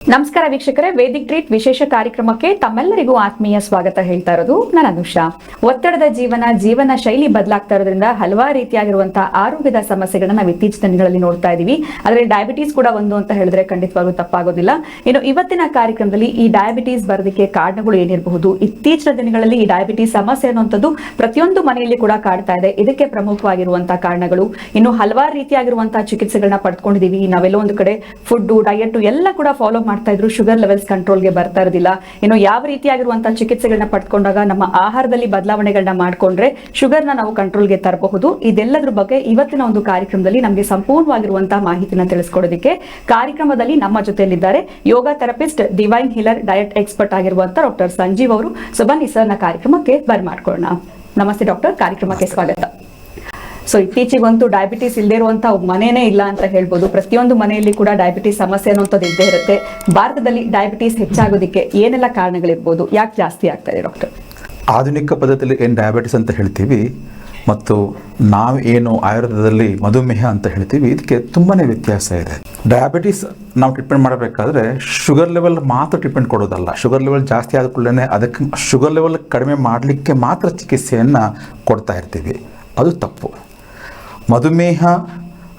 ನಮಸ್ಕಾರ ವೀಕ್ಷಕರೇ, Vedic treat ವಿಶೇಷ ಕಾರ್ಯಕ್ರಮಕ್ಕೆ ತಮ್ಮೆಲ್ಲರಿಗೂ ಆತ್ಮೀಯ ಸ್ವಾಗತ ಹೇಳ್ತಾ ಇರೋದು ನಾನು ಅನುಷಾ. ಒತ್ತಡದ ಜೀವನ ಜೀವನ ಶೈಲಿ ಬದಲಾಗ್ತಾ ಇರೋದ್ರಿಂದ ಹಲವಾರು ರೀತಿಯಾಗಿರುವಂತಹ ಆರೋಗ್ಯದ ಸಮಸ್ಯೆಗಳನ್ನ ನಾವು ಇತ್ತೀಚಿನ ದಿನಗಳಲ್ಲಿ ನೋಡ್ತಾ ಇದೀವಿ. ಅದರಲ್ಲಿ ಡಯಾಬಿಟೀಸ್ ಕೂಡ ಒಂದು ಅಂತ ಹೇಳಿದ್ರೆ ಖಂಡಿತವಾಗ್ಲೂ ತಪ್ಪಾಗೋದಿಲ್ಲ. ಇನ್ನು ಇವತ್ತಿನ ಕಾರ್ಯಕ್ರಮದಲ್ಲಿ ಈ ಡಯಾಬಿಟೀಸ್ ಬರೋದಕ್ಕೆ ಕಾರಣಗಳು ಏನಿರಬಹುದು, ಇತ್ತೀಚಿನ ದಿನಗಳಲ್ಲಿ ಈ ಡಯಾಬಿಟೀಸ್ ಸಮಸ್ಯೆ ಅನ್ನುವಂಥದ್ದು ಪ್ರತಿಯೊಂದು ಮನೆಯಲ್ಲಿ ಕೂಡ ಕಾಡ್ತಾ ಇದೆ. ಇದಕ್ಕೆ ಪ್ರಮುಖವಾಗಿರುವಂತಹ ಕಾರಣಗಳು, ಇನ್ನು ಹಲವಾರು ರೀತಿಯಾಗಿರುವಂತಹ ಚಿಕಿತ್ಸೆಗಳನ್ನ ಪಡ್ಕೊಂಡಿದೀವಿ. ನಾವೆಲ್ಲ ಒಂದು ಕಡೆ ಫುಡ್ ಡಯಟ್ ಎಲ್ಲ ಕೂಡ ಫಾಲೋ ಮಾಡ್ತಾ ಇದ್ರು ಶುಗರ್ ಲೆವೆಲ್ಸ್ ಕಂಟ್ರೋಲ್ಗೆ ಬರ್ತಾ ಇರೋದಿಲ್ಲ. ಏನೋ ಯಾವ ರೀತಿಯಾಗಿರುವಂತಹ ಚಿಕಿತ್ಸೆಗಳನ್ನ ಪಡ್ಕೊಂಡಾಗ ನಮ್ಮ ಆಹಾರದಲ್ಲಿ ಬದಲಾವಣೆಗಳನ್ನ ಮಾಡ್ಕೊಂಡ್ರೆ ಶುಗರ್ನ ನಾವು ಕಂಟ್ರೋಲ್ಗೆ ತರಬಹುದು. ಇದೆಲ್ಲದ್ರ ಬಗ್ಗೆ ಇವತ್ತಿನ ಒಂದು ಕಾರ್ಯಕ್ರಮದಲ್ಲಿ ನಮಗೆ ಸಂಪೂರ್ಣವಾಗಿರುವಂತಹ ಮಾಹಿತಿನ ತಿಳಿಸ್ಕೊಡೋದಕ್ಕೆ ಕಾರ್ಯಕ್ರಮದಲ್ಲಿ ನಮ್ಮ ಜೊತೆಯಲ್ಲಿದ್ದಾರೆ yoga therapist divine healer diet expert ಆಗಿರುವಂತಹ ಡಾಕ್ಟರ್ ಸಂಜೀವ್ ಅವರು. ಸೊ ಬನ್ನಿ ಕಾರ್ಯಕ್ರಮಕ್ಕೆ ಬರ್ಮಾಡ್ಕೊಳ್ಳೋಣ ನಮಸ್ತೆ ಡಾಕ್ಟರ್ ಕಾರ್ಯಕ್ರಮಕ್ಕೆ ಸ್ವಾಗತ. ಸೊ ಇತ್ತೀಚೆಗಂತೂ ಡಯಾಬಿಟಿಸ್ ಇಲ್ಲದೆ ಇರುವಂತ ಮನೆನೇ ಇಲ್ಲ ಅಂತ ಹೇಳ್ಬೋದು. ಪ್ರತಿಯೊಂದು ಮನೆಯಲ್ಲಿ ಕೂಡ ಡಯಾಬಿಟಿಸ್ ಸಮಸ್ಯೆ ಅನ್ನೋಂಥದ್ದು ಇದ್ದೇ ಇರುತ್ತೆ. ಭಾರತದಲ್ಲಿ ಡಯಾಬಿಟಿಸ್ ಹೆಚ್ಚಾಗೋದಕ್ಕೆ ಏನೆಲ್ಲ ಕಾರಣಗಳಿರ್ಬೋದು? ಯಾಕೆ ಜಾಸ್ತಿ ಆಗ್ತಾ ಇದೆ ಡಾಕ್ಟರ್ ಆಧುನಿಕ ಪದ್ಧತಿಯಲ್ಲಿ ಏನು ಡಯಾಬಿಟಿಸ್ ಅಂತ ಹೇಳ್ತೀವಿ, ಮತ್ತು ನಾವು ಏನು ಆಯುರ್ವೇದದಲ್ಲಿ ಮಧುಮೇಹ ಅಂತ ಹೇಳ್ತೀವಿ, ಇದಕ್ಕೆ ತುಂಬಾ ವ್ಯತ್ಯಾಸ ಇದೆ. ಡಯಾಬಿಟಿಸ್ ನಾವು ಟ್ರೀಟ್ಮೆಂಟ್ ಮಾಡಬೇಕಾದ್ರೆ ಶುಗರ್ ಲೆವೆಲ್ ಮಾತ್ರ ಟ್ರೀಟ್ಮೆಂಟ್ ಕೊಡೋದಲ್ಲ. ಶುಗರ್ ಲೆವೆಲ್ ಜಾಸ್ತಿ ಆದ ಕೂಡಲೇ ಅದಕ್ಕೆ ಶುಗರ್ ಲೆವೆಲ್ ಕಡಿಮೆ ಮಾಡಲಿಕ್ಕೆ ಮಾತ್ರ ಚಿಕಿತ್ಸೆಯನ್ನು ಕೊಡ್ತಾ ಇರ್ತೀವಿ. ಅದು ತಪ್ಪು. ಮಧುಮೇಹ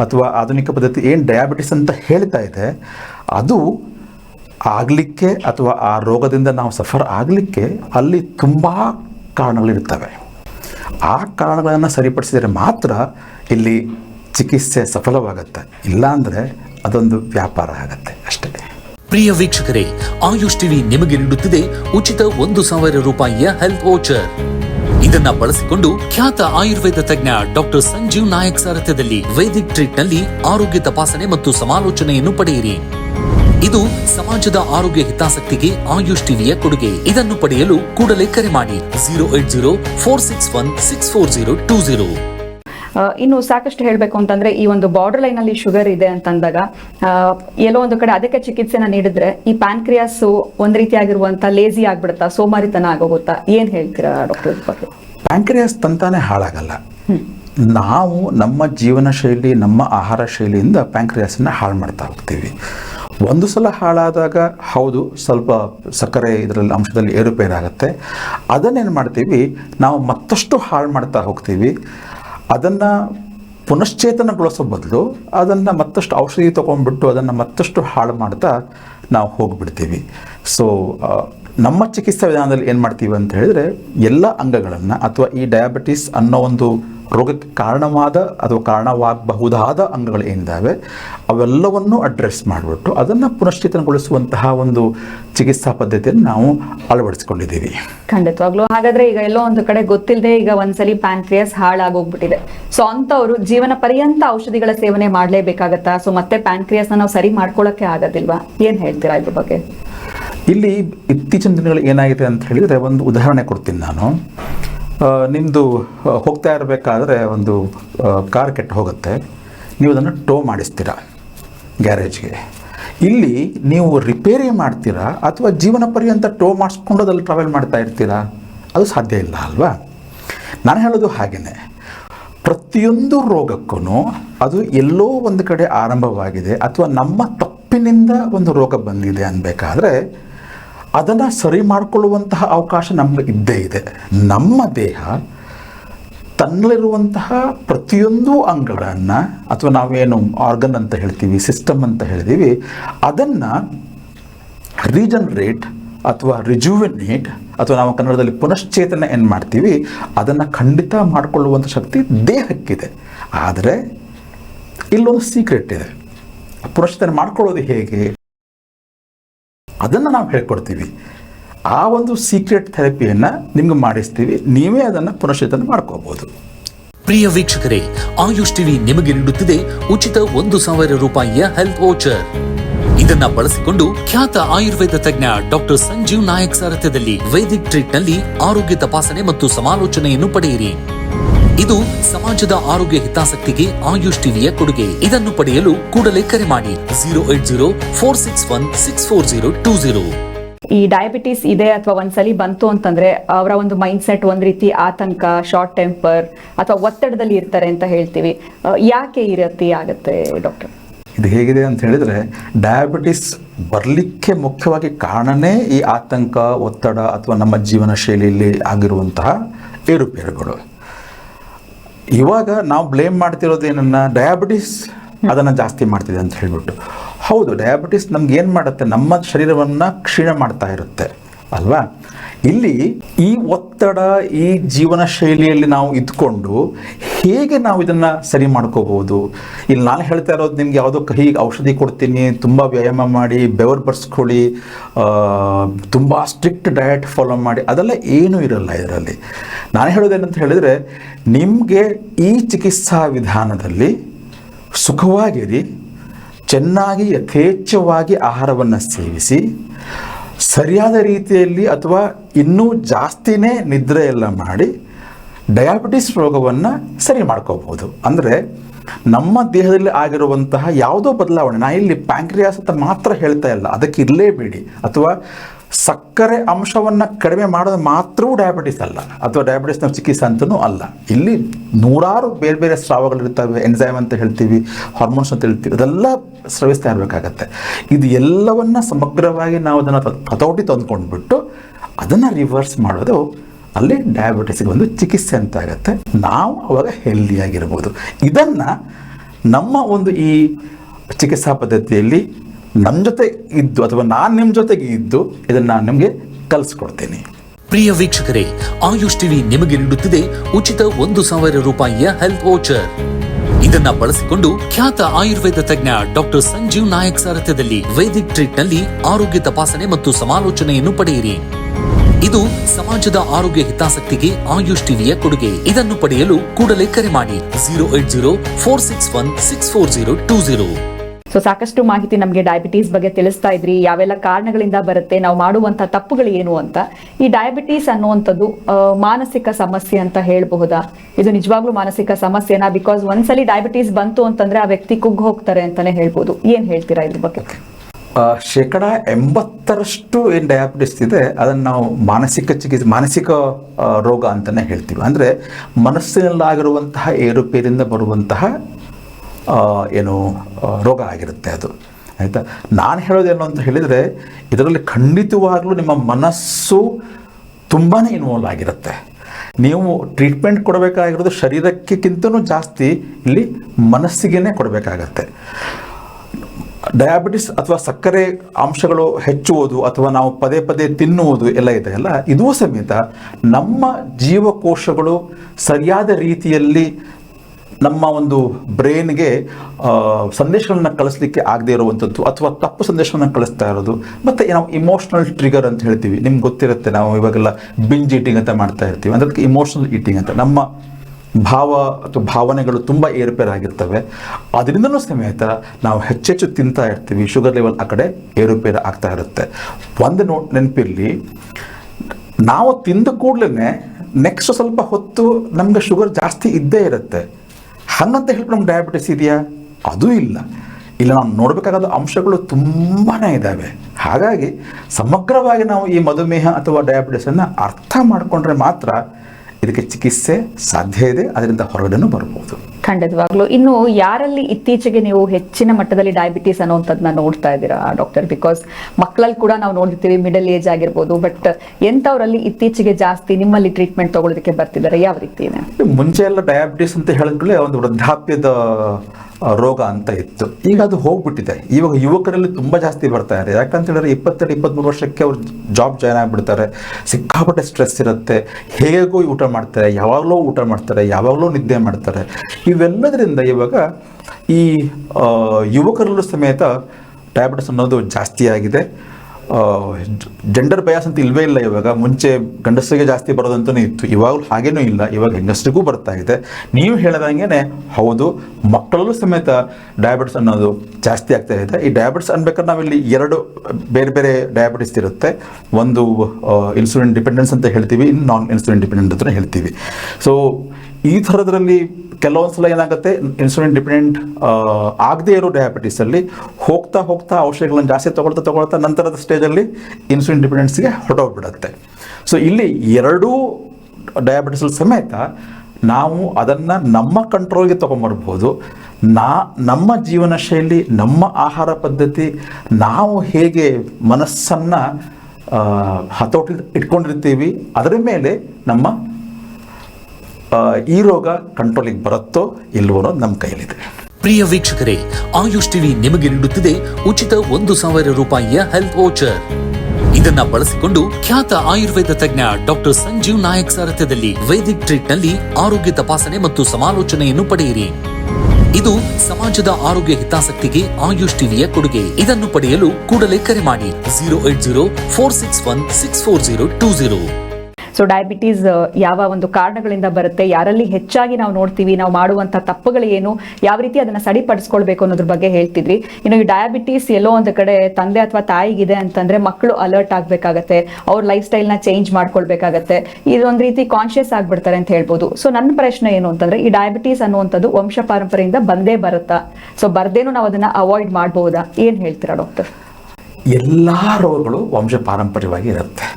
ಅಥವಾ ಆಧುನಿಕ ಪದ್ಧತಿ ಏನು ಡಯಾಬಿಟಿಸ್ ಅಂತ ಹೇಳ್ತಾ ಇದೆ, ಅದು ಆಗಲಿಕ್ಕೆ ಅಥವಾ ಆ ರೋಗದಿಂದ ನಾವು ಸಫರ್ ಆಗಲಿಕ್ಕೆ ಅಲ್ಲಿ ತುಂಬ ಕಾರಣಗಳಿರ್ತವೆ ಆ ಕಾರಣಗಳನ್ನು ಸರಿಪಡಿಸಿದರೆ ಮಾತ್ರ ಇಲ್ಲಿ ಚಿಕಿತ್ಸೆ ಸಫಲವಾಗುತ್ತೆ. ಇಲ್ಲಾಂದರೆ ಅದೊಂದು ವ್ಯಾಪಾರ ಆಗುತ್ತೆ ಅಷ್ಟೇ. ಪ್ರಿಯ ವೀಕ್ಷಕರೇ, ಆಯುಷ್ ಟಿವಿ ನಿಮಗೆ ನೀಡುತ್ತಿದೆ ಉಚಿತ ಒಂದು ಸಾವಿರ ರೂಪಾಯಿಯ ಹೆಲ್ತ್ ವೋಚರ್ ಇದನ್ನ ಬಳಸಿಕೊಂಡು ಖ್ಯಾತ ಆಯುರ್ವೇದ ತಜ್ಞ ಡಾಕ್ಟರ್ ಸಂಜೀವ್ ನಾಯಕ್ ಸಾರಥ್ಯದಲ್ಲಿ ವೈದಿಕ್ ಟ್ರೀಟ್ನಲ್ಲಿ ಆರೋಗ್ಯ ತಪಾಸಣೆ ಮತ್ತು ಸಮಾಲೋಚನೆಯನ್ನು ಪಡೆಯಿರಿ. ಇದು ಸಮಾಜದ ಆರೋಗ್ಯ ಹಿತಾಸಕ್ತಿಗೆ ಆಯುಷ್ ಟಿವಿಯ ಕೊಡುಗೆ. ಇದನ್ನು ಪಡೆಯಲು ಕೂಡಲೇ ಕರೆ ಮಾಡಿ. Zero eight zero four six one six four zero two zero. ಇನ್ನು ಸಾಕಷ್ಟು ಹೇಳಬೇಕು ಅಂತಂದ್ರೆ ಈ ಒಂದು ಬಾರ್ಡರ್ ಲೈನ್ ಅಲ್ಲಿ ಶುಗರ್ ಇದೆ ಅಂತಂದಾಗ ಎಲ್ಲೋ ಒಂದು ಕಡೆ ಅದಕ್ಕೆ ಚಿಕಿತ್ಸೆನ ನೀಡಿದ್ರೆ ಈ ಪ್ಯಾನ್ಕ್ರಿಯಾಸ್ ಒಂದ್ ರೀತಿಯಾಗಿರುವಂತ ಲೇಜಿ ಆಗ್ಬಿಡುತ್ತಾ ಸೋಮಾರಿತನ ಆಗೋಗುತ್ತಾ? ಏನ್ ಹೇಳ್ತೀರಾ ಡಾಕ್ಟರ್ ಬಗ್ಗೆ? ಪ್ಯಾಂಕ್ರಿಯಾಸ್ ತಂತಾನೆ ಹಾಳಾಗಲ್ಲ. ನಾವು ನಮ್ಮ ಜೀವನ ಶೈಲಿ ನಮ್ಮ ಆಹಾರ ಶೈಲಿಯಿಂದ ಪ್ಯಾಂಕ್ರಿಯಾಸನ್ನ ಹಾಳು ಮಾಡ್ತಾ ಹೋಗ್ತೀವಿ. ಒಂದು ಸಲ ಹಾಳಾದಾಗ ಹೌದು ಸ್ವಲ್ಪ ಸಕ್ಕರೆ ಇದರಲ್ಲಿ ಅಂಶದಲ್ಲಿ ಏರುಪೇರಾಗುತ್ತೆ. ಅದನ್ನೇನು ಮಾಡ್ತೀವಿ ನಾವು ಮತ್ತಷ್ಟು ಹಾಳು ಮಾಡ್ತಾ ಹೋಗ್ತೀವಿ. ಅದನ್ನು ಪುನಶ್ಚೇತನಗೊಳಿಸೋ ಬದಲು ಅದನ್ನು ಮತ್ತಷ್ಟು ಔಷಧಿ ತೊಗೊಂಡ್ಬಿಟ್ಟು ಅದನ್ನು ಮತ್ತಷ್ಟು ಹಾಳು ಮಾಡ್ತಾ ನಾವು ಹೋಗಿಬಿಡ್ತೀವಿ. ಸೊ ನಮ್ಮ ಚಿಕಿತ್ಸಾ ವಿಧಾನದಲ್ಲಿ ಏನು ಮಾಡ್ತೀವಿ ಅಂತ ಹೇಳಿದರೆ ಎಲ್ಲ ಅಂಗಗಳನ್ನು ಅಥವಾ ಈ ಡಯಾಬಿಟಿಸ್ ಅನ್ನೋ ಒಂದು ರೋಗಕ್ಕೆ ಕಾರಣವಾದ ಅಥವಾ ಕಾರಣವಾಗಬಹುದಾದ ಅಂಗಗಳು ಏನಿದ್ದಾವೆ ಅವೆಲ್ಲವನ್ನು ಅಡ್ರೆಸ್ ಮಾಡಿಬಿಟ್ಟು ಅದನ್ನು ಪುನಶ್ಚೇತನಗೊಳಿಸುವಂತಹ ಒಂದು ಚಿಕಿತ್ಸಾ ಪದ್ಧತಿಯನ್ನು ನಾವು ಅಳವಡಿಸಿಕೊಂಡಿದ್ದೀವಿ. ಖಂಡಿತವಾಗ್ಲೂ. ಹಾಗಾದ್ರೆ ಈಗ ಎಲ್ಲೋ ಒಂದು ಕಡೆ ಗೊತ್ತಿಲ್ಲದೆ ಈಗ ಒಂದ್ಸಲಿ ಪ್ಯಾಂಕ್ರಿಯಸ್ ಹಾಳಾಗೋಗ್ಬಿಟ್ಟಿದೆ. ಸೊ ಅಂಥವ್ರು ಜೀವನ ಪರ್ಯಂತ ಔಷಧಿಗಳ ಸೇವನೆ ಮಾಡಲೇಬೇಕಾಗತ್ತಾ? ಸೊ ಮತ್ತೆ ಪ್ಯಾಂಕ್ರಿಯಸ್ನ ನಾವು ಸರಿ ಮಾಡ್ಕೊಳ್ಳೋಕ್ಕೆ ಆಗೋದಿಲ್ವಾ? ಏನು ಹೇಳ್ತೀರಾ ಇದ್ರ ಬಗ್ಗೆ? ಇಲ್ಲಿ ಇತ್ತೀಚಿನ ದಿನಗಳು ಏನಾಗಿದೆ ಅಂತ ಹೇಳಿದರೆ ಒಂದು ಉದಾಹರಣೆ ಕೊಡ್ತೀನಿ ನಾನು. ನಿಮ್ಮದು ಹೋಗ್ತಾ ಇರಬೇಕಾದ್ರೆ ಒಂದು ಕಾರ್ ಕೆಟ್ಟು ಹೋಗುತ್ತೆ. ನೀವು ಅದನ್ನು ಟೋ ಮಾಡಿಸ್ತೀರಾ ಗ್ಯಾರೇಜ್ಗೆ. ಇಲ್ಲಿ ನೀವು ರಿಪೇರಿ ಮಾಡ್ತೀರಾ ಅಥವಾ ಜೀವನ ಪರ್ಯಂತ ಟೋ ಮಾಡಿಸ್ಕೊಂಡು ಅದ್ರಲ್ಲಿ ಟ್ರಾವೆಲ್ ಮಾಡ್ತಾ ಇರ್ತೀರಾ? ಅದು ಸಾಧ್ಯ ಇಲ್ಲ ಅಲ್ವಾ? ನಾನು ಹೇಳೋದು ಹಾಗೆಯೇ ಪ್ರತಿಯೊಂದು ರೋಗಕ್ಕೂ ಅದು ಎಲ್ಲೋ ಒಂದು ಕಡೆ ಆರಂಭವಾಗಿದೆ ಅಥವಾ ನಮ್ಮ ತಪ್ಪಿನಿಂದ ಒಂದು ರೋಗ ಬಂದಿದೆ ಅನ್ಬೇಕಾದ್ರೆ ಅದನ್ನು ಸರಿ ಮಾಡಿಕೊಳ್ಳುವಂತಹ ಅವಕಾಶ ನಮಗೆ ಇದ್ದೇ ಇದೆ. ನಮ್ಮ ದೇಹ ತನ್ನಲ್ಲಿರುವಂತಹ ಪ್ರತಿಯೊಂದು ಅಂಗಗಳನ್ನು ಅಥವಾ ನಾವೇನು ಆರ್ಗನ್ ಅಂತ ಹೇಳ್ತೀವಿ ಸಿಸ್ಟಮ್ ಅಂತ ಹೇಳ್ತೀವಿ ಅದನ್ನು ರೀಜನ್ರೇಟ್ ಅಥವಾ ರಿಜುವಿನೇಟ್ ಅಥವಾ ನಾವು ಕನ್ನಡದಲ್ಲಿ ಪುನಶ್ಚೇತನ ಏನು ಮಾಡ್ತೀವಿ, ಅದನ್ನು ಖಂಡಿತ ಮಾಡಿಕೊಳ್ಳುವಂಥ ಶಕ್ತಿ ದೇಹಕ್ಕಿದೆ. ಆದರೆ ಇಲ್ಲೊಂದು ಸೀಕ್ರೆಟ್ ಇದೆ. ಪುನಶ್ಚೇತನ ಮಾಡ್ಕೊಳ್ಳೋದು ಹೇಗೆ? ಅದನ್ನು ನಾವು ಹೇಳ್ಕೊಡ್ತೀವಿ. ಆ ಒಂದು ಸೀಕ್ರೆಟ್ ಥೆರಪಿಯನ್ನು ನಿಮ್ಗೆ ಮಾಡಿಸ್ತೀವಿ. ನೀವೇ ಅದನ್ನು ಪುನಶ್ಚೇತನ ಮಾಡ್ಕೋಬೋದು. ಪ್ರಿಯ ವೀಕ್ಷಕರೇ, ಆಯುಷ್ ಟಿವಿ ನಿಮಗೆ ನೀಡುತ್ತಿದೆ ಉಚಿತ ಒಂದು ಸಾವಿರ ರೂಪಾಯಿಯ ಹೆಲ್ತ್ ವೋಚರ್. ಇದನ್ನ ಬಳಸಿಕೊಂಡು ಖ್ಯಾತ ಆಯುರ್ವೇದ ತಜ್ಞ ಡಾಕ್ಟರ್ ಸಂಜೀವ್ ನಾಯಕ್ ಸಾರಥ್ಯದಲ್ಲಿ ವೇದಿಕ್ ಟ್ರೀಟ್ನಲ್ಲಿ ಆರೋಗ್ಯ ತಪಾಸಣೆ ಮತ್ತು ಸಮಾಲೋಚನೆಯನ್ನು ಪಡೆಯಿರಿ. ಇದು ಸಮಾಜದ ಆರೋಗ್ಯ ಹಿತಾಸಕ್ತಿಗೆ ಆಯುಷ್ ಟಿವಿಯ ಕೊಡುಗೆ. ಇದನ್ನು ಪಡೆಯಲು ಕೂಡಲೇ ಕರೆ ಮಾಡಿ. Zero eight zero four six one six four zero two zero. ಈ ಡಯಾಬಿಟಿಸ್ ಇದೆ ಅಥವಾ ಒಂದ್ಸಲಿ ಬಂತು ಅಂತಂದ್ರೆ ಅವರ ಒಂದು ಮೈಂಡ್ ಸೆಟ್ ಒಂದ್ ರೀತಿ ಆತಂಕ ಶಾರ್ಟ್ ಟೆಂಪರ್ ಅಥವಾ ಒತ್ತಡದಲ್ಲಿ ಇರ್ತಾರೆ ಅಂತ ಹೇಳ್ತೀವಿ. ಯಾಕೆ ಈ ರೀತಿ ಆಗುತ್ತೆ ಡಾಕ್ಟರ್ ಇದು ಹೇಗಿದೆ ಅಂತ ಹೇಳಿದ್ರೆ ಡಯಾಬಿಟಿಸ್ ಬರಲಿಕ್ಕೆ ಮುಖ್ಯವಾಗಿ ಕಾರಣನೇ ಈ ಆತಂಕ ಒತ್ತಡ ಅಥವಾ ನಮ್ಮ ಜೀವನ ಶೈಲಿಯಲ್ಲಿ ಆಗಿರುವಂತಹ ಏರುಪೇರುಗಳು. ಇವಾಗ ನಾವು ಬ್ಲೇಮ್ ಮಾಡ್ತಿರೋದು ಏನನ್ನ? ಡಯಾಬಿಟಿಸ್ ಅದನ್ನು ಜಾಸ್ತಿ ಮಾಡ್ತಿದೆ ಅಂತ ಹೇಳ್ಬಿಟ್ಟು. ಹೌದು ಡಯಾಬಿಟಿಸ್ ನಮ್ಗೆ ಏನು ಮಾಡುತ್ತೆ? ನಮ್ಮ ಶರೀರವನ್ನು ಕ್ಷೀಣ ಮಾಡ್ತಾ ಇರುತ್ತೆ. ಅಲ್ವಾ? ಇಲ್ಲಿ ಈ ಒತ್ತಡ, ಈ ಜೀವನ ಶೈಲಿಯಲ್ಲಿ ನಾವು ಇದ್ಕೊಂಡು ಹೇಗೆ ನಾವು ಇದನ್ನು ಸರಿ ಮಾಡ್ಕೋಬಹುದು? ಇಲ್ಲಿ ನಾನು ಹೇಳ್ತಾ ಇರೋದು ನಿಮ್ಗೆ ಯಾವುದೋ ಕಹಿ ಔಷಧಿ ಕೊಡ್ತೀನಿ, ತುಂಬ ವ್ಯಾಯಾಮ ಮಾಡಿ, ಬೆವರು ಬರ್ಸ್ಕೊಳ್ಳಿ ತುಂಬ ಸ್ಟ್ರಿಕ್ಟ್ ಡಯಟ್ ಫಾಲೋ ಮಾಡಿ, ಅದೆಲ್ಲ ಏನೂ ಇರಲ್ಲ ಇದರಲ್ಲಿ. ನಾನು ಹೇಳೋದೇನಂತ ಹೇಳಿದರೆ ನಿಮಗೆ ಈ ಚಿಕಿತ್ಸಾ ವಿಧಾನದಲ್ಲಿ ಸುಖವಾಗಿರಿ, ಚೆನ್ನಾಗಿ ಯಥೇಚ್ಛವಾಗಿ ಆಹಾರವನ್ನು ಸೇವಿಸಿ ಸರಿಯಾದ ರೀತಿಯಲ್ಲಿ ಅಥವಾ ಇನ್ನೂ ಜಾಸ್ತಿನೇ ನಿದ್ರೆ ಎಲ್ಲ ಮಾಡಿ ಡಯಾಬಿಟಿಸ್ ರೋಗವನ್ನು ಸರಿ ಮಾಡ್ಕೋಬಹುದು. ಅಂದರೆ ನಮ್ಮ ದೇಹದಲ್ಲಿ ಆಗಿರುವಂತಹ ಯಾವುದೋ ಬದಲಾವಣೆ, ನಾ ಇಲ್ಲಿ ಪ್ಯಾಂಕ್ರಿಯಾಸ್ ಅಂತ ಮಾತ್ರ ಹೇಳ್ತಾ ಇಲ್ಲ, ಅದಕ್ಕೆ ಇರಲೇಬೇಡಿ ಅಥವಾ ಸಕ್ಕರೆ ಅಂಶವನ್ನು ಕಡಿಮೆ ಮಾಡೋದು ಮಾತ್ರವೂ ಡಯಾಬಿಟಿಸ್ ಅಲ್ಲ. ಅಥವಾ ಡಯಾಬಿಟಿಸ್ನ ಚಿಕಿತ್ಸೆ ಅಂತಲೂ ಅಲ್ಲ. ಇಲ್ಲಿ ನೂರಾರು ಬೇರೆ ಬೇರೆ ಸ್ರಾವಗಳಿರ್ತವೆ ಎನ್ಸೈಮ್ ಅಂತ ಹೇಳ್ತೀವಿ ಹಾರ್ಮೋನ್ಸ್ ಅಂತ ಹೇಳ್ತೀವಿ. ಅದೆಲ್ಲ ಸ್ರವಿಸ್ತಾ ಇರಬೇಕಾಗತ್ತೆ. ಇದು ಎಲ್ಲವನ್ನು ಸಮಗ್ರವಾಗಿ ನಾವು ಅದನ್ನು ಹತೋಟಿ ತಂದುಕೊಂಡ್ಬಿಟ್ಟು ಅದನ್ನು ರಿವರ್ಸ್ ಮಾಡೋದು ಅಲ್ಲಿ ಡಯಾಬಿಟಿಸ್ಗೆ ಒಂದು ಚಿಕಿತ್ಸೆ ಅಂತ ಆಗುತ್ತೆ. ನಾವು ಅವಾಗ ಹೆಲ್ದಿಯಾಗಿರ್ಬೋದು ಇದನ್ನು ನಮ್ಮ ಒಂದು ಈ ಚಿಕಿತ್ಸಾ ಪದ್ಧತಿಯಲ್ಲಿ ನಮ್ಮ ಜೊತೆ ಇದ್ದು ಅಥವಾ ನಾನು ನಿಮ್ಮ ಜೊತೆಗೆ ಇದ್ದು, ಇದನ್ನು ನಾನು ನಿಮಗೆ ಕಲಿಸ್ಕೊಡ್ತೀನಿ. ಪ್ರಿಯ ವೀಕ್ಷಕರೇ, ಆಯುಷ್ ಟಿವಿ ನಿಮಗೆ ನೀಡುತ್ತಿದೆ ಉಚಿತ ಒಂದು ಸಾವಿರ ರೂಪಾಯಿಯ ಹೆಲ್ತ್ ವೋಚರ್. ಇದನ್ನ ಬಳಸಿಕೊಂಡು ಖ್ಯಾತ ಆಯುರ್ವೇದ ತಜ್ಞ ಡಾಕ್ಟರ್ ಸಂಜೀವ್ ನಾಯಕ್ ಸಾರಥ್ಯದಲ್ಲಿ ವೇದಿಕ್ ಟ್ರೀಟ್ನಲ್ಲಿ ಆರೋಗ್ಯ ತಪಾಸಣೆ ಮತ್ತು ಸಮಾಲೋಚನೆಯನ್ನು ಪಡೆಯಿರಿ. ಇದು ಸಮಾಜದ ಆರೋಗ್ಯ ಹಿತಾಸಕ್ತಿಗೆ ಆಯುಷ್ ಟಿವಿಯ ಕೊಡುಗೆ. ಇದನ್ನು ಪಡೆಯಲು ಕೂಡಲೇ ಕರೆ ಮಾಡಿ. Zero eight zero four six one six four zero two zero. So ಸಾಕಷ್ಟು ಮಾಹಿತಿ ನಮಗೆ ಡಯಾಬಿಟೀಸ್ ಬಗ್ಗೆ ತಿಳಿಸ್ತಾ ಇದ್ರಿ. ಯಾವೆಲ್ಲ ಕಾರಣಗಳಿಂದ ಬರುತ್ತೆ, ನಾವು ಮಾಡುವಂತ ತಪ್ಪುಗಳು ಏನು ಅಂತ. ಈ ಡಯಾಬಿಟೀಸ್ ಅನ್ನುವಂಥದ್ದು ಮಾನಸಿಕ ಸಮಸ್ಯೆ ಅಂತ ಹೇಳಬಹುದಾ? ಇದು ನಿಜವಾಗ್ಲೂ ಮಾನಸಿಕ ಸಮಸ್ಯೆನಾ? ಬಿಕಾಸ್ ಒಂದ್ಸಲಿ ಡಯಾಬಿಟೀಸ್ ಬಂತು ಅಂತಂದ್ರೆ ಆ ವ್ಯಕ್ತಿ ಕುಗ್ಗು ಹೋಗ್ತಾರೆ ಅಂತಾನೆ ಹೇಳ್ಬೋದು. ಏನ್ ಹೇಳ್ತೀರಾ ಇದ್ರ ಬಗ್ಗೆ? ಶೇಕಡ ಎಂಬತ್ತರಷ್ಟು ಏನು ಡಯಾಬಿಟಿಸ್ ಇದೆ, ಅದನ್ನು ನಾವು ಮಾನಸಿಕ ಚಿಕಿತ್ಸೆ, ಮಾನಸಿಕ ರೋಗ ಅಂತಲೇ ಹೇಳ್ತೀವಿ. ಅಂದರೆ ಮನಸ್ಸಿನಲ್ಲಾಗಿರುವಂತಹ ಏರುಪೇರಿಂದ ಬರುವಂತಹ ಏನು ರೋಗ ಆಗಿರುತ್ತೆ ಅದು. ಆಯಿತಾ? ನಾನು ಹೇಳೋದೇನು ಅಂತ ಹೇಳಿದರೆ, ಇದರಲ್ಲಿ ಖಂಡಿತವಾಗಲೂ ನಿಮ್ಮ ಮನಸ್ಸು ತುಂಬಾ ಇನ್ವಾಲ್ವ್ ಆಗಿರುತ್ತೆ. ನೀವು ಟ್ರೀಟ್ಮೆಂಟ್ ಕೊಡಬೇಕಾಗಿರೋದು ಶರೀರಕ್ಕಿಂತನೂ ಜಾಸ್ತಿ, ಇಲ್ಲಿ ಮನಸ್ಸಿಗೆ ಕೊಡಬೇಕಾಗತ್ತೆ. ಡಯಾಬಿಟಿಸ್ ಅಥವಾ ಸಕ್ಕರೆ ಅಂಶಗಳು ಹೆಚ್ಚುವುದು ಅಥವಾ ನಾವು ಪದೇ ಪದೇ ತಿನ್ನುವುದು ಎಲ್ಲ ಇದೆ ಅಲ್ಲ ಇದೂ ಸಮೇತ ನಮ್ಮ ಜೀವಕೋಶಗಳು ಸರಿಯಾದ ರೀತಿಯಲ್ಲಿ ನಮ್ಮ ಒಂದು ಬ್ರೈನ್ಗೆ ಸಂದೇಶಗಳನ್ನ ಕಳಿಸ್ಲಿಕ್ಕೆ ಆಗದೆ ಇರುವಂಥದ್ದು ಅಥವಾ ತಪ್ಪು ಸಂದೇಶಗಳನ್ನ ಕಳಿಸ್ತಾ ಇರೋದು. ಮತ್ತು ನಾವು ಇಮೋಷ್ನಲ್ ಟ್ರಿಗರ್ ಅಂತ ಹೇಳ್ತೀವಿ. ನಿಮ್ಗೆ ಗೊತ್ತಿರುತ್ತೆ, ನಾವು ಇವಾಗೆಲ್ಲ ಬಿಂಜ್ ಈಟಿಂಗ್ ಅಂತ ಮಾಡ್ತಾ ಇರ್ತೀವಿ. ಅದಕ್ಕೆ ಇಮೋಷ್ನಲ್ ಈಟಿಂಗ್ ಅಂತ. ನಮ್ಮ ಭಾವ ಅಥವಾ ಭಾವನೆಗಳು ತುಂಬ ಏರುಪೇರಾಗಿರ್ತವೆ ಅದರಿಂದನೂ ಸಮೇತ ನಾವು ಹೆಚ್ಚೆಚ್ಚು ತಿಂತಾ ಇರ್ತೀವಿ. ಶುಗರ್ ಲೆವೆಲ್ ಆ ಕಡೆ ಏರುಪೇರು ಆಗ್ತಾ ಇರುತ್ತೆ. ಒಂದು ನೋ, ನೆನಪಿರಲಿ. ನಾವು ತಿಂದ ಕೂಡಲೇ ನೆಕ್ಸ್ಟ್ ಸ್ವಲ್ಪ ಹೊತ್ತು ನಮಗೆ ಶುಗರ್ ಜಾಸ್ತಿ ಇದ್ದೇ ಇರುತ್ತೆ. ಹಂಗಂತ ಹೇಳಿ ನಮ್ಗೆ ಡಯಾಬಿಟಿಸ್ ಇದೆಯಾ? ಅದೂ ಇಲ್ಲ. ಇಲ್ಲ, ನಾವು ನೋಡಬೇಕಾದ ಅಂಶಗಳು ತುಂಬಾ ಇದ್ದಾವೆ ಹಾಗಾಗಿ ಸಮಗ್ರವಾಗಿ ನಾವು ಈ ಮಧುಮೇಹ ಅಥವಾ ಡಯಾಬಿಟಿಸನ್ನು ಅರ್ಥ ಮಾಡಿಕೊಂಡ್ರೆ ಮಾತ್ರ ಇದಕ್ಕೆ ಚಿಕಿತ್ಸೆ ಸಾಧ್ಯ ಇದೆ. ಅದರಿಂದ ಹೊರಗಡೆನೂ ಬರ್ಬೋದು. ಖಂಡಿತವಾಗ್ಲು. ಇನ್ನು ಯಾರಲ್ಲಿ ಇತ್ತೀಚೆಗೆ ನೀವು ಹೆಚ್ಚಿನ ಮಟ್ಟದಲ್ಲಿ ಡಯಾಬಿಟೀಸ್ ಅನ್ನೋಂಥದ್ದನ್ನ ನೋಡ್ತಾ ಇದ್ದೀರಾ ಡಾಕ್ಟರ್ ಬಿಕಾಸ್ ಮಕ್ಕಳಲ್ಲಿ ಕೂಡ ನಾವು ನೋಡಿರ್ತೀವಿ ಮಿಡಲ್ ಏಜ್ ಆಗಿರ್ಬೋದು ಬಟ್ ಎಂಥವರಲ್ಲಿ ಇತ್ತೀಚೆಗೆ ಜಾಸ್ತಿ ನಿಮ್ಮಲ್ಲಿ ಟ್ರೀಟ್ಮೆಂಟ್ ತಗೊಳ್ಳೋದಕ್ಕೆ ಬರ್ತಿದ್ದಾರೆ, ಯಾವ ರೀತಿ ಮುಂಚೆ ಎಲ್ಲ ಡಯಾಬಿಟಿಸ್ ಅಂತ ಹೇಳಿದ್ಮೇಲೆ ಒಂದು ವೃದ್ಧಾಪ್ಯದ ರೋಗ ಅಂತ ಇತ್ತು. ಈಗ ಅದು ಹೋಗ್ಬಿಟ್ಟಿದೆ. ಇವಾಗ ಯುವಕರಲ್ಲಿ ತುಂಬ ಜಾಸ್ತಿ ಬರ್ತಾ ಇದೆ. ಯಾಕಂತ ಹೇಳಿದ್ರೆ ಇಪ್ಪತ್ತೆರಡು ಇಪ್ಪತ್ತ್ಮೂರು ವರ್ಷಕ್ಕೆ ಅವ್ರು ಜಾಬ್ ಜಾಯ್ನ್ ಆಗಿಬಿಡ್ತಾರೆ. ಸಿಕ್ಕಾಪಟ್ಟೆ ಸ್ಟ್ರೆಸ್ ಇರುತ್ತೆ. ಹೇಗೋ ಊಟ ಮಾಡ್ತಾರೆ, ಯಾವಾಗಲೂ ಊಟ ಮಾಡ್ತಾರೆ, ಯಾವಾಗಲೂ ನಿದ್ದೆ ಮಾಡ್ತಾರೆ. ಇವೆಲ್ಲದರಿಂದ ಇವಾಗ ಈ ಯುವಕರಲ್ಲೂ ಸಮೇತ ಡಯಾಬಿಟಿಸ್ ಅನ್ನೋದು ಜಾಸ್ತಿ ಆಗಿದೆ. ಜೆಂಡರ್ ಬಯಾಸ್ ಅಂತ ಇಲ್ವೇ ಇಲ್ಲ ಇವಾಗ. ಮುಂಚೆ ಗಂಡಸರಿಗೆ ಜಾಸ್ತಿ ಬರೋದಂತಲೂ ಇತ್ತು. ಇವಾಗಲೂ ಹಾಗೇನೂ ಇಲ್ಲ. ಇವಾಗ ಹೆಂಗಸರಿಗೂ ಬರ್ತಾ ಇದೆ. ನೀವು ಹೇಳ್ದಂಗೆ ಹೌದು, ಮಕ್ಕಳಲ್ಲೂ ಸಮೇತ ಡಯಾಬಿಟಿಸ್ ಅನ್ನೋದು ಜಾಸ್ತಿ ಆಗ್ತಾ ಇದೆ. ಈ ಡಯಾಬಿಟಿಸ್ ಅನ್ಬೇಕಾದ್ರೆ ನಾವಿಲ್ಲಿ ಎರಡು, ಬೇರೆ ಬೇರೆ ಡಯಾಬಿಟಿಸ್ ಇರುತ್ತೆ. ಒಂದು ಇನ್ಸುಲಿನ್ ಡಿಪೆಂಡೆನ್ಸ್ ಅಂತ ಹೇಳ್ತೀವಿ. ಇನ್ನು ನಾನ್ ಇನ್ಸುಲಿನ್ ಡಿಪೆಂಡೆಂಟ್ ಅಂತ ಹೇಳ್ತೀವಿ. ಸೊ ಈ ಥರದ್ರಲ್ಲಿ ಕೆಲವೊಂದು ಸಲ ಏನಾಗುತ್ತೆ ಇನ್ಸುಲಿನ್ ಡಿಪೆಂಡೆಂಟ್ ಆಗದೇ ಇರೋ ಡಯಾಬಿಟಿಸಲ್ಲಿ ಹೋಗ್ತಾ ಹೋಗ್ತಾ ಔಷಧಿಗಳನ್ನು ಜಾಸ್ತಿ ತಗೊಳ್ತಾ ತೊಗೊಳ್ತಾ ನಂತರದ ಸ್ಟೇಜಲ್ಲಿ ಇನ್ಸುಲಿನ್ ಡಿಪೆಂಡೆನ್ಸ್ಗೆ ಹೊರಟೋಗ್ಬಿಡುತ್ತೆ. ಸೊ ಇಲ್ಲಿ ಎರಡೂ ಡಯಾಬಿಟಿಸ್ ಸಮೇತ ನಾವು ಅದನ್ನು ನಮ್ಮ ಕಂಟ್ರೋಲ್ಗೆ ತೊಗೊಂಬರ್ಬೋದು. ನಾ, ನಮ್ಮ ಜೀವನ ಶೈಲಿ, ನಮ್ಮ ಆಹಾರ ಪದ್ಧತಿ, ನಾವು ಹೇಗೆ ಮನಸ್ಸನ್ನು ಹತೋಟಿ ಇಟ್ಕೊಂಡಿರ್ತೀವಿ, ಅದರ ಮೇಲೆ ನಮ್ಮ ಈ ರೋಗ ಕಂಟ್ರೋಲಿಗೆ ಬರುತ್ತೋ ಇಲ್ವೋ ನಮ್ಮ ಕೈಯಲ್ಲಿದೆ. ಪ್ರಿಯ ವೀಕ್ಷಕರೇ, ಆಯುಷ್ ಟಿವಿ ನಿಮಗೆ ನೀಡುತ್ತಿದೆ ಉಚಿತ ಒಂದು ಸಾವಿರ ರೂಪಾಯಿಯ ಹೆಲ್ತ್ ವೋಚರ್. ಇದನ್ನ ಬಳಸಿಕೊಂಡು ಖ್ಯಾತ ಆಯುರ್ವೇದ ತಜ್ಞ ಡಾಕ್ಟರ್ ಸಂಜೀವ್ ನಾಯಕ್ ಸಾರಥ್ಯದಲ್ಲಿ ವೇದಿಕ್ ಟ್ರೀಟ್ನಲ್ಲಿ ಆರೋಗ್ಯ ತಪಾಸಣೆ ಮತ್ತು ಸಮಾಲೋಚನೆಯನ್ನು ಪಡೆಯಿರಿ. ಇದು ಸಮಾಜದ ಆರೋಗ್ಯ ಹಿತಾಸಕ್ತಿಗೆ ಆಯುಷ್ ಟಿವಿಯ ಕೊಡುಗೆ. ಇದನ್ನು ಪಡೆಯಲು ಕೂಡಲೇ ಕರೆ ಮಾಡಿ. Zero eight zero four six one six four zero two zero. So diabetes ಯಾವ ಒಂದು ಕಾರಣಗಳಿಂದ ಬರುತ್ತೆ, ಯಾರಲ್ಲಿ ಹೆಚ್ಚಾಗಿ ನಾವು ನೋಡ್ತೀವಿ, ನಾವು ಮಾಡುವಂತ ತಪ್ಪುಗಳು ಏನು, ಯಾವ ರೀತಿ ಅದನ್ನ ಸರಿಪಡಿಸ್ಕೊಳ್ಬೇಕು ಅನ್ನೋದ್ರ ಬಗ್ಗೆ ಹೇಳ್ತಿದ್ರಿ. ಇನ್ನು ಈ ಡಯಾಬಿಟೀಸ್ ಎಲ್ಲೋ ಒಂದು ಕಡೆ ತಂದೆ ಅಥವಾ ತಾಯಿಗಿದೆ ಅಂತಂದ್ರೆ ಮಕ್ಕಳು ಅಲರ್ಟ್ ಆಗ್ಬೇಕಾಗತ್ತೆ, ಅವ್ರ ಲೈಫ್ ಸ್ಟೈಲ್ನ ಚೇಂಜ್ ಮಾಡ್ಕೊಳ್ಬೇಕಾಗತ್ತೆ. ಇದೊಂದು ರೀತಿ ಕಾನ್ಶಿಯಸ್ ಆಗ್ಬಿಡ್ತಾರೆ ಅಂತ ಹೇಳ್ಬೋದು. ಸೊ ನನ್ನ ಪ್ರಶ್ನೆ ಏನು ಅಂತಂದ್ರೆ, ಈ ಡಯಾಬಿಟೀಸ್ ಅನ್ನುವಂಥದ್ದು ವಂಶ ಪರಂಪರೆಯಿಂದ ಬಂದೇ ಬರುತ್ತಾ? ಸೊ ಬರ್ದೇನು ನಾವು ಅದನ್ನ ಅವಾಯ್ಡ್ ಮಾಡಬಹುದಾ ಏನ್ ಹೇಳ್ತೀರಾ ಡಾಕ್ಟರ್ ಎಲ್ಲ ರೋಗಗಳು ವಂಶ ಪಾರಂಪರ್ಯವಾಗಿ ಇರುತ್ತೆ.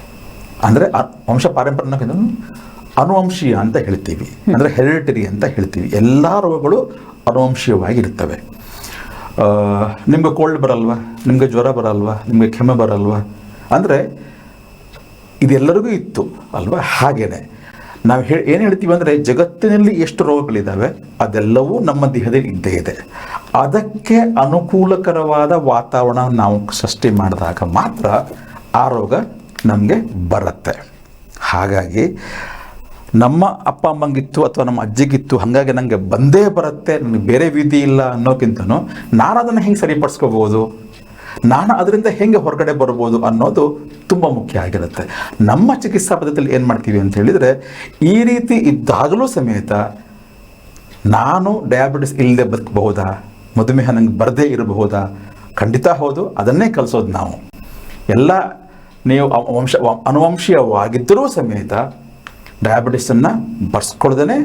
ಅಂದರೆ ವಂಶ ಪಾರಂಪರ್ಯ ಅನ್ನೋಕ್ಕಿಂತ ಅನುವಂಶೀಯ ಅಂತ ಹೇಳ್ತೀವಿ. ಅಂದರೆ ಹೆರಿಟರಿ ಅಂತ ಹೇಳ್ತೀವಿ. ಎಲ್ಲ ರೋಗಗಳು ಅನುವಂಶೀಯವಾಗಿ ಇರ್ತವೆ ಆ, ನಿಮ್ಗೆ ಕೋಲ್ಡ್ ಬರಲ್ವಾ? ನಿಮಗೆ ಜ್ವರ ಬರಲ್ವಾ? ನಿಮಗೆ ಕೆಮ್ಮೆ ಬರಲ್ವಾ? ಅಂದರೆ ಇದೆಲ್ಲರಿಗೂ ಇತ್ತು ಅಲ್ವಾ? ಹಾಗೇನೆ. ನಾವು ಹೇಳಿ ಏನು ಹೇಳ್ತೀವಿ ಅಂದರೆ ಜಗತ್ತಿನಲ್ಲಿ ಎಷ್ಟು ರೋಗಗಳಿದ್ದಾವೆ ಅದೆಲ್ಲವೂ ನಮ್ಮ ದೇಹದಲ್ಲಿ ಇದ್ದೇ ಇದೆ. ಅದಕ್ಕೆ ಅನುಕೂಲಕರವಾದ ವಾತಾವರಣ ನಾವು ಸೃಷ್ಟಿ ಮಾಡಿದಾಗ ಮಾತ್ರ ಆ ರೋಗ ನಮಗೆ ಬರುತ್ತೆ. ಹಾಗಾಗಿ ನಮ್ಮ ಅಪ್ಪ ಅಮ್ಮಂಗಿತ್ತು ಅಥವಾ ನಮ್ಮ ಅಜ್ಜಿಗಿತ್ತು, ಹಾಗಾಗಿ ನನಗೆ ಬಂದೇ ಬರುತ್ತೆ ನನಗೆ ಬೇರೆ ವಿಧಿ ಇಲ್ಲ ಅನ್ನೋಕ್ಕಿಂತನೂ ನಾನು ಅದನ್ನು ಹೆಂಗೆ ಸರಿಪಡಿಸ್ಕೋಬೋದು ನಾನು ಅದರಿಂದ ಹೆಂಗೆ ಹೊರಗಡೆ ಬರ್ಬೋದು ಅನ್ನೋದು ತುಂಬ ಮುಖ್ಯ ಆಗಿರುತ್ತೆ. ನಮ್ಮ ಚಿಕಿತ್ಸಾ ಪದ್ಧತಿಯಲ್ಲಿ ಏನು ಮಾಡ್ತೀವಿ ಅಂತ ಹೇಳಿದರೆ, ಈ ರೀತಿ ಇದ್ದಾಗಲೂ ಸಮೇತ ನಾನು ಡಯಾಬಿಟಿಸ್ ಇಲ್ಲದೆ ಬದುಕಬಹುದಾ? ಮಧುಮೇಹ ನಂಗೆ ಬರದೇ ಇರಬಹುದಾ? ಖಂಡಿತ ಹೌದು, ಅದನ್ನೇ ಕಲಿಸೋದು ನಾವು. ಎಲ್ಲ ನೀವು ವಂಶ ಅನುವಂಶೀಯವಾಗಿದ್ದರೂ ಸಮೇತ ಡಯಾಬಿಟಿಸನ್ನು ಬರ್ಸ್ಕೊಳ್ದೇ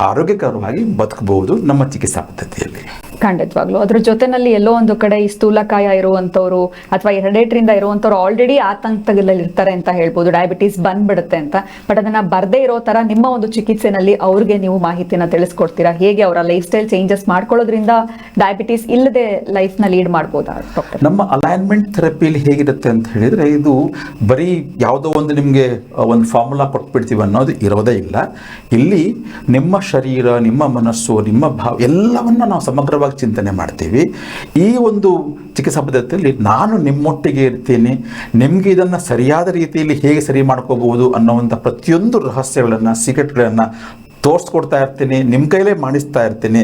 ಆರೋಗ್ಯಕರವಾಗಿ ಬದುಕಬಹುದು ನಮ್ಮ ಚಿಕಿತ್ಸಾ ಪದ್ಧತಿಯಲ್ಲಿ. ಖಂಡಿತವಾಗ್ಲು. ಅದ್ರ ಜೊತೆನಲ್ಲಿ ಎಲ್ಲೋ ಒಂದು ಕಡೆ ಈ ಸ್ಥೂಲಕಾಯ ಇರುವಂತವ್ರು ಅಥವಾ ಎರಡೆಟ್ರಿಂದ ಇರುವಂತವ್ರು ಆಲ್ರೆಡಿ ಆತಂಕದಲ್ಲಿ ಇರ್ತಾರೆ ಅಂತ ಹೇಳ್ಬೋದು. ಡಯಾಬಿಟೀಸ್ ಬಂದ್ಬಿಡುತ್ತೆ ಅಂತ. ಬಟ್ ಅದನ್ನ ಬರ್ದೇ ಇರೋ ತರ ನಿಮ್ಮ ಒಂದು ಚಿಕಿತ್ಸೆನಲ್ಲಿ ಅವ್ರಿಗೆ ನೀವು ಮಾಹಿತಿನ ತಿಳಿಸ್ಕೊಡ್ತೀರಾ? ಹೇಗೆ ಅವರ ಲೈಫ್ ಸ್ಟೈಲ್ ಚೇಂಜಸ್ ಮಾಡ್ಕೊಳ್ಳೋದ್ರಿಂದ ಡಯಾಬಿಟೀಸ್ ಇಲ್ಲದೆ ಲೈಫ್ನ ಲೀಡ್ ಮಾಡ್ಬೋದಾ ಡಾಕ್ಟರ್ ನಮ್ಮ ಅಲೈನ್ಮೆಂಟ್ ಥೆರಪಿಯಲ್ಲಿ ಹೇಗಿರುತ್ತೆ ಅಂತ ಹೇಳಿದ್ರೆ ಇದು ಬರೀ ಯಾವುದೋ ಒಂದು ನಿಮಗೆ ಒಂದು ಫಾರ್ಮುಲಾ ಕೊಟ್ಬಿಡ್ತೀವಿ ಅನ್ನೋದು ಇರೋದೇ ಇಲ್ಲ. ಇಲ್ಲಿ ನಿಮ್ಮ ಶರೀರ, ನಿಮ್ಮ ಮನಸ್ಸು, ನಿಮ್ಮ ಭಾವ ಎಲ್ಲವನ್ನ ನಾವು ಸಮಗ್ರವಾಗಿ ಚಿಂತನೆ ಮಾಡ್ತೀವಿ. ಈ ಒಂದು ಚಿಕಿತ್ಸಾ ಪದ್ಧತಿಯಲ್ಲಿ ನಾನು ನಿಮ್ಮೊಟ್ಟಿಗೆ ಇರ್ತೀನಿ. ನಿಮಗೆ ಇದನ್ನು ಸರಿಯಾದ ರೀತಿಯಲ್ಲಿ ಹೇಗೆ ಸರಿ ಮಾಡ್ಕೋಬಹುದು ಅನ್ನೋವಂಥ ಪ್ರತಿಯೊಂದು ರಹಸ್ಯಗಳನ್ನು ಸೀಕ್ರೆಟ್ಗಳನ್ನು ತೋರಿಸ್ಕೊಡ್ತಾ ಇರ್ತೀನಿ. ನಿಮ್ಮ ಕೈಲೇ ಮಾಡಿಸ್ತಾ ಇರ್ತೀನಿ.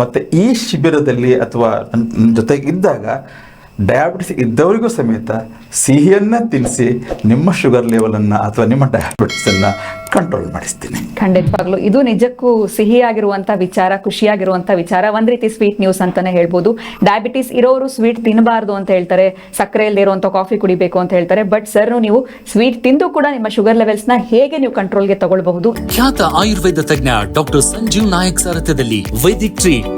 ಮತ್ತು ಈ ಶಿಬಿರದಲ್ಲಿ ಅಥವಾ ನನ್ನ ನನ್ನ ಜೊತೆಗೆ ಇದ್ದಾಗ ಡಯಾಬಿಟಿಸ್ ಇದ್ದವರಿಗೂ ಸಮೇತ ಸಿಹಿಯನ್ನು ತಿನ್ನಿಸಿ ನಿಮ್ಮ ಶುಗರ್ ಲೆವೆಲನ್ನು ಅಥವಾ ನಿಮ್ಮ ಡಯಾಬಿಟಿಸನ್ನು ಕಂಟ್ರೋಲ್ ಮಾಡಿಸ್ತೀನಿ. ಖಂಡಿತವಾಗ್ಲು. ಇದು ನಿಜಕ್ಕೂ ಸಿಹಿಯಾಗಿರುವಂತ ವಿಚಾರ ಖುಷಿಯಾಗಿರುವಂತ ವಿಚಾರ. ಒಂದ್ ರೀತಿ ಸ್ವೀಟ್ ನ್ಯೂಸ್ ಅಂತಾನೆ ಹೇಳ್ಬೋದು. ಡಯಾಬಿಟಿಸ್ ಇರೋರು ಸ್ವೀಟ್ ತಿನ್ನಬಾರ್ದು ಅಂತ ಹೇಳ್ತಾರೆ. ಸಕ್ಕರೆ ಇಲ್ಲದೆ ಇರುವಂತ ಕಾಫಿ ಕುಡಿಬೇಕು ಅಂತ ಹೇಳ್ತಾರೆ. ಬಟ್ ಸರ್ ನೀವು ಸ್ವೀಟ್ ತಿಂದು ಕೂಡ ನಿಮ್ಮ ಶುಗರ್ ಲೆವೆಲ್ಸ್ನ ಹೇಗೆ ನೀವು ಕಂಟ್ರೋಲ್ಗೆ ತಗೊಳ್ಬಹುದು? ಖ್ಯಾತ ಆಯುರ್ವೇದ ತಜ್ಞ ಡಾಕ್ಟರ್ ಸಂಜೀವ್ ನಾಯಕ್ ಸಾರಥ್ಯದಲ್ಲಿ ವೈದಿಕ್ ಟ್ರೀಟ್